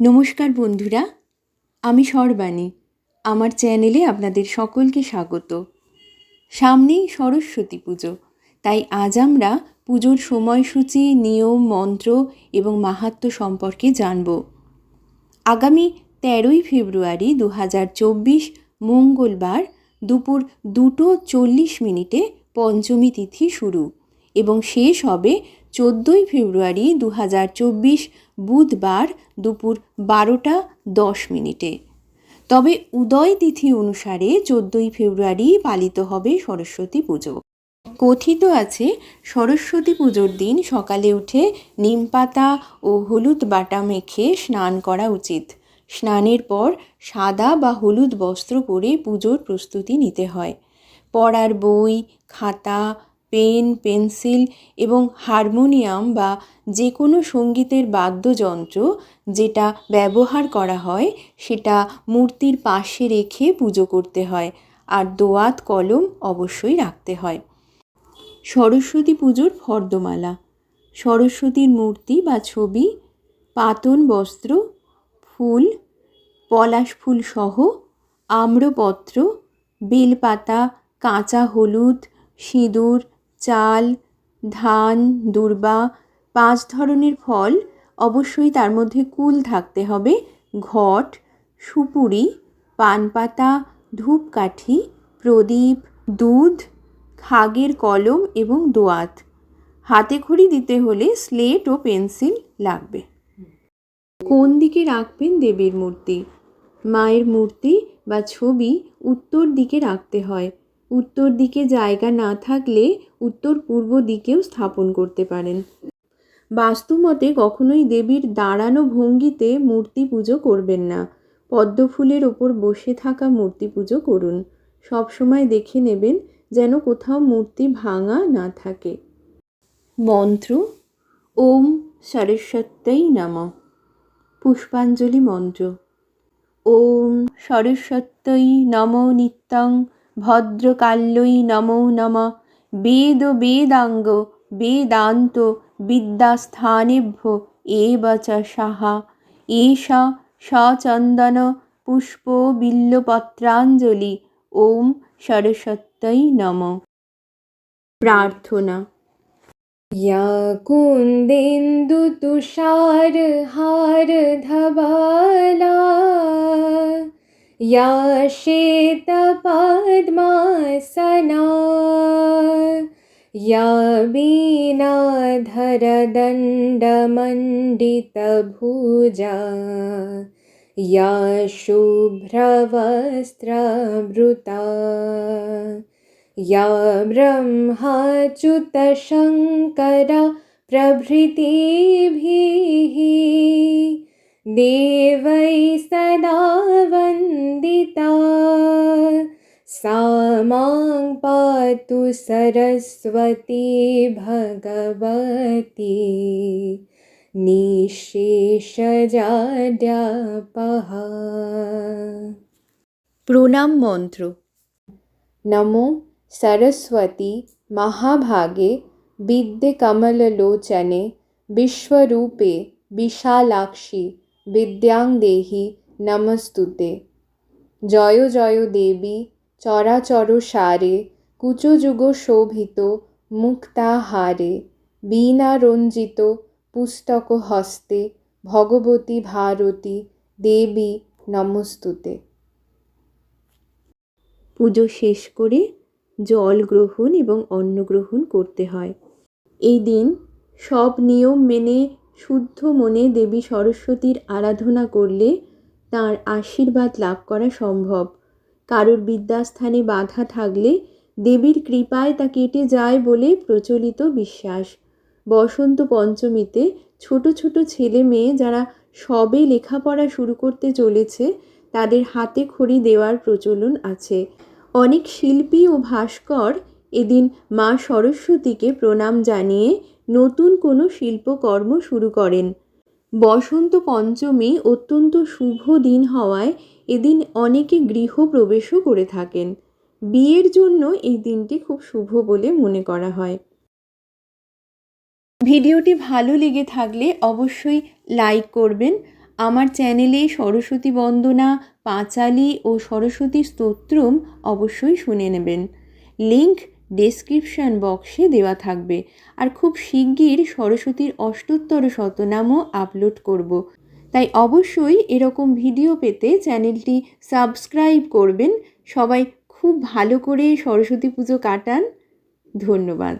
নমস্কার বন্ধুরা, আমি সর্বাণী আমার চ্যানেলে আপনাদের সকলকে স্বাগত। সামনেই সরস্বতী পুজো, তাই আজ আমরা পুজোর সময়সূচি, নিয়ম, মন্ত্র এবং মাহাত্ম্য সম্পর্কে জানব। আগামী তেরোই ফেব্রুয়ারি দু হাজার চব্বিশ মঙ্গলবার দুপুর দুটো চল্লিশ মিনিটে পঞ্চমী তিথি শুরু এবং শেষ হবে চোদ্দোই ফেব্রুয়ারি দু হাজার চব্বিশ বুধবার দুপুর বারোটা দশ মিনিটে। তবে উদয় তিথি অনুসারে চোদ্দোই ফেব্রুয়ারি পালিত হবে সরস্বতী পুজো। কথিত আছে, সরস্বতী পুজোর দিন সকালে উঠে নিম পাতা ও হলুদ বাটা মেখে স্নান করা উচিত। স্নানের পর সাদা বা হলুদ বস্ত্র পরে পুজোর প্রস্তুতি নিতে হয়। পড়ার বই, খাতা পেন, পেন্সিল এবং হারমোনিয়াম বা যে কোনো সঙ্গীতের বাদ্যযন্ত্র যেটা ব্যবহার করা হয়, সেটা মূর্তির পাশে রেখে পুজো করতে হয় আর দোয়াত কলম অবশ্যই রাখতে হয়। সরস্বতী পুজোর ফর্দমালা, সরস্বতীর মূর্তি বা ছবি, পাতন বস্ত্র, ফুল, পলাশ ফুল সহ আম্রপত্র, বেলপাতা, কাঁচা হলুদ, সিঁদুর চাল, ধান, দূর্বা, পাঁচ ধরনের ফল অবশ্যই তার মধ্যে কুল থাকতে হবে। ঘট, সুপুরি, পানপাতা, ধূপকাঠি, প্রদীপ, দুধ, খাগের কলম এবং দোয়াত। হাতে খড়ি দিতে হলে স্লেট ও পেন্সিল লাগবে। কোন দিকে রাখবেন দেবীর মূর্তি? মায়ের মূর্তি বা ছবি উত্তর দিকে রাখতে হয়। উত্তর দিকে জায়গা না থাকলে উত্তর পূর্ব দিকেও স্থাপন করতে পারেন। বাস্তুমতে কখনোই দেবীর দাঁড়ানো ভঙ্গিতে মূর্তি পুজো করবেন না। পদ্ম ফুলের ওপর বসে থাকা মূর্তি পুজো করুন। সবসময় দেখে নেবেন যেন কোথাও মূর্তি ভাঙা না থাকে। মন্ত্র, ওম সরস্বত্যই নম। পুষ্পাঞ্জলি মন্ত্র, ওম সরস্বত্যই নম নিত্যং ভদ্রকাল্যই নমো নম বেদ বেদাঙ্গ বেদান্ত বিদ্যাস্থানেভ্য এব চ সাহা এষা সচন্দন পুষ্প বিল্লপত্রাঞ্জলি ওম সরস্বত্যই নম প্রার্থনা या कुन्देन्दुतुषारहारधबाला या श्वेतपद्मासना या वीणाधरदण्डमण्डितभुजा या शुभ्रवस्त्रभृता या ब्रह्माच्युतशङ्करा प्रभृतिभिः देवै सदा वन्दिता सा मां पातु सरस्वती भगवती निःशेषजाड्यापहा প্রণাম মন্ত্র नमो सरस्वती महाभागे विद्यकमललोचने विश्वरूपे विशालाक्षि বিদ্যাং দেহি নমস্তুতে জয় জয় দেবী চরাচর সারে কুচযুগ শোভিত মুক্তাহারে বীণারঞ্জিত পুস্তক হস্তে, ভগবতী ভারতী দেবী নমস্তুতে। পুজো শেষ করে জল গ্রহণ এবং অন্ন গ্রহণ করতে হয়। এই দিন সব নিয়ম মেনে শুদ্ধ মনে দেবী সরস্বতীর আরাধনা করলে তার আশীর্বাদ লাভ করা সম্ভব। কারোর বিদ্যাস্থানে বাধা থাকলে দেবীর কৃপায় তা কেটে যায় বলে প্রচলিত বিশ্বাস। বসন্ত পঞ্চমীতে ছোট ছোট ছেলে মেয়ে যারা সবে লেখাপড়া শুরু করতে চলেছে, তাদের হাতে খড়ি দেওয়ার প্রচলন আছে। অনেক শিল্পী ও ভাস্কর এদিন মা সরস্বতীকে প্রণাম জানিয়ে নতুন কোনো শিল্পকর্ম শুরু করেন। বসন্ত পঞ্চমী অত্যন্ত শুভ দিন হওয়ায় এদিন অনেকে গৃহপ্রবেশও করে থাকেন। বিয়ের জন্য এই দিনটি খুব শুভ বলে মনে করা হয়। ভিডিওটি ভালো লেগে থাকলে অবশ্যই লাইক করবেন। আমার চ্যানেলে সরস্বতী বন্দনা, পাঁচালি ও সরস্বতী স্তোত্রম অবশ্যই শুনে নেবেন। লিংক ডেসক্রিপশন বক্সে দেওয়া থাকবে। আর খুব শিগগির সরস্বতীর অষ্টোত্তর শতনামও আপলোড করব। তাই অবশ্যই এরকম ভিডিও পেতে চ্যানেলটি সাবস্ক্রাইব করবেন। সবাই খুব ভালো করে সরস্বতী পুজো কাটান। ধন্যবাদ।